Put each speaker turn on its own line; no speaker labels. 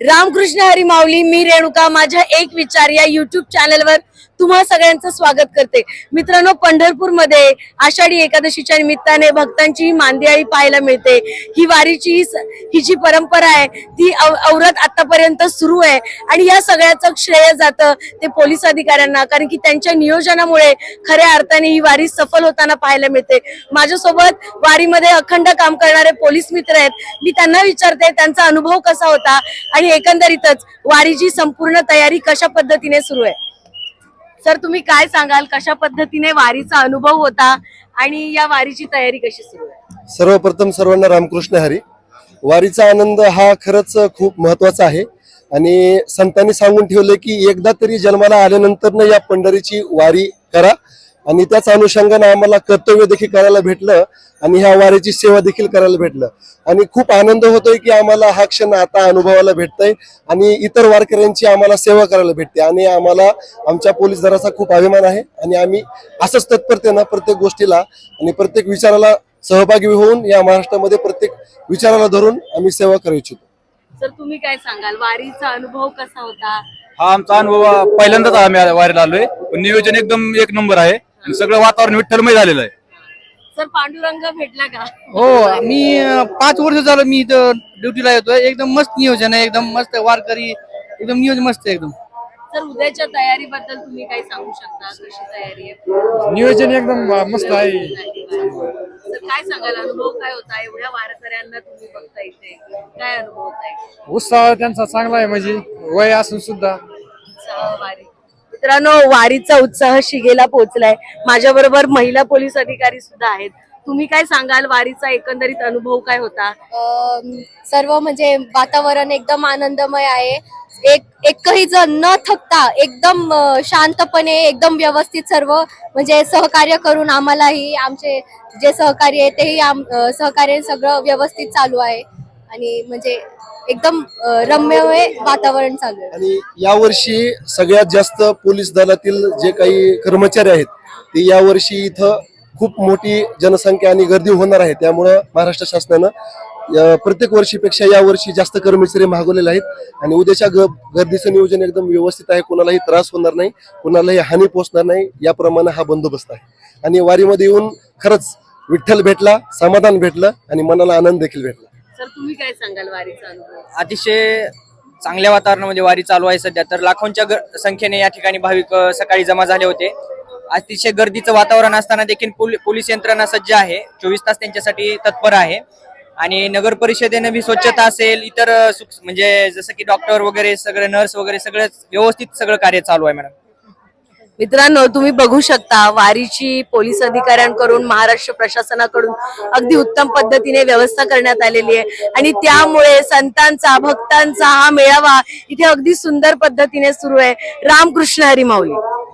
रामकृष्ण हरी माऊली मी रेणुका माझ्या एक विचार या युट्यूब चॅनलवर तुम्हा सगळ्यांचं स्वागत करते. मित्रांनो पंढरपूरमध्ये आषाढी एकादशीच्या निमित्ताने भक्तांची ही मांदियाळी पाहायला मिळते. ही वारीची ही जी परंपरा आहे ती औरत आतापर्यंत सुरू आहे. आणि या सगळ्याचं श्रेय जातं ते पोलीस अधिकाऱ्यांना कारण की त्यांच्या नियोजनामुळे खऱ्या अर्थाने ही वारी सफल होताना पाहायला मिळते. माझ्यासोबत वारीमध्ये अखंड काम करणारे पोलीस मित्र आहेत. मी त्यांना विचारते त्यांचा अनुभव कसा होता? आणि एकंदरीतच वारीची संपूर्ण तयारी कशा पद्धतीने सुरू आहे? सर तुम्ही काय सांगाल? कशा पद्धतीने वारीचा अनुभव होता आणि या वारीची तयारी कशी सुरू आहे?
सर्वप्रथम सर्वांना रामकृष्ण हरी. वारीचा आनंद हा खरंच खूप महत्त्वाचा आहे. आणि संतांनी सांगून ठेवलं की एकदा तरी जन्माला आल्यानंतर या पंढरीची वारी करा. आणि त्याच अनुषंगाने आम्हाला कर्तव्य देखील करायला भेटलं आणि ह्या वारीची सेवा देखील करायला भेटलं. आणि खूप आनंद होतोय की आम्हाला हा क्षण आता अनुभवायला भेटतोय आणि इतर वारकऱ्यांची आम्हाला सेवा करायला भेटते आणि आम्हाला आमच्या पोलीस दलाचा खूप अभिमान आहे आणि आम्ही असंच तत्परतेनं प्रत्येक गोष्टीला आणि प्रत्येक विचाराला सहभागी होऊन या महाराष्ट्रामध्ये प्रत्येक विचाराला धरून आम्ही सेवा करू इच्छितो.
सर तुम्ही काय सांगाल? वारीचा अनुभव कसा होता?
हा आमचा अनुभव पहिल्यांदाच आम्ही वारीला आलोय. पण नियोजन एकदम एक नंबर आहे. आणि सगळं वातावरण विठ्ठलमय झालेलं आहे.
सर पांडुरंग भेटला का?
हो मी अं, पाच वर्ष झालं मी इथं ड्युटीला येतोय. एकदम मस्त नियोजन आहे एकदम मस्त वारकरी एकदम नियोजन मस्त आहे एकदम.
सर उद्याच्या तयारीबद्दल तुम्ही काय सांगू शकता? कशी तयारी आहे?
नियोजन एकदम मस्त आहे.
सर काय सांगाल? अनुभव काय होता? एवढ्या वारकऱ्यांना तुम्ही बघता इथे. काय अनुभव होत आहे
उत्साह त्यांचा चांगला आहे म्हणजे. वय असून सुद्धा.
मित्रांनो वारीचा उत्साह शिगेला पोहोचलाय. माझ्या बरोबर महिला पोलीस अधिकारी सुद्धा आहेत. तुम्ही काय सांगाल? वारीचा एकंदरीत अनुभव काय होता?
अं, सर्व म्हणजे वातावरण एकदम आनंदमय आहे. एक एकही जण न थकता एकदम अं, शांतपणे एकदम व्यवस्थित सर्व म्हणजे सहकार्य करून आम्हालाही आमचे जे सहकार्य आहे तेही आम अं, सहकार्य सगळं व्यवस्थित चालू आहे. आणि म्हणजे एकदम रम्यमय वातावरण चालू आहे.
आणि यावर्षी सगळ्यात जास्त पोलीस दलातील जे काही कर्मचारी आहेत ते यावर्षी इथं खूप मोठी जनसंख्या आणि गर्दी होणार आहे. त्यामुळं महाराष्ट्र शासनानं प्रत्येक वर्षीपेक्षा यावर्षी जास्त कर्मचारी मागवलेले आहेत आणि उद्याच्या ग गर्दीचं नियोजन एकदम व्यवस्थित आहे. कोणालाही त्रास होणार नाही कोणालाही हानी पोहोचणार नाही याप्रमाणे हा बंदोबस्त आहे. आणि वारीमध्ये येऊन खरंच विठ्ठल भेटला समाधान भेटलं आणि मनाला आनंद देखील भेटला.
सर तुम्ही काय सांगाल वारीचा अनुभव?
अतिशय चांगल्या वातावरणामध्ये वारी चालू आहे सध्या. तर लाखोंच्या संख्येने या ठिकाणी भाविक सकाळी जमा झाले होते. अतिशय गर्दीचं वातावरण असताना देखील पोलीस यंत्रणा सज्ज आहे. चोवीस तास त्यांच्यासाठी तत्पर आहे. आणि नगर परिषदेने बी स्वच्छता असेल इतर सुख- म्हणजे जसं की डॉक्टर वगैरे सगळे नर्स वगैरे सगळं व्यवस्थित सगळं कार्य चालू आहे मॅडम.
मित्रांनो तुम्ही बघू शकता वारीची पोलीस अधिकाऱ्यांकडून महाराष्ट्र प्रशासनाकडून अगदी उत्तम पद्धतीने व्यवस्था करण्यात आलेली आहे. आणि त्यामुळे संतांचा भक्तांचा हा मेळावा इथे अगदी सुंदर पद्धतीने सुरू आहे. रामकृष्ण हरी माऊली.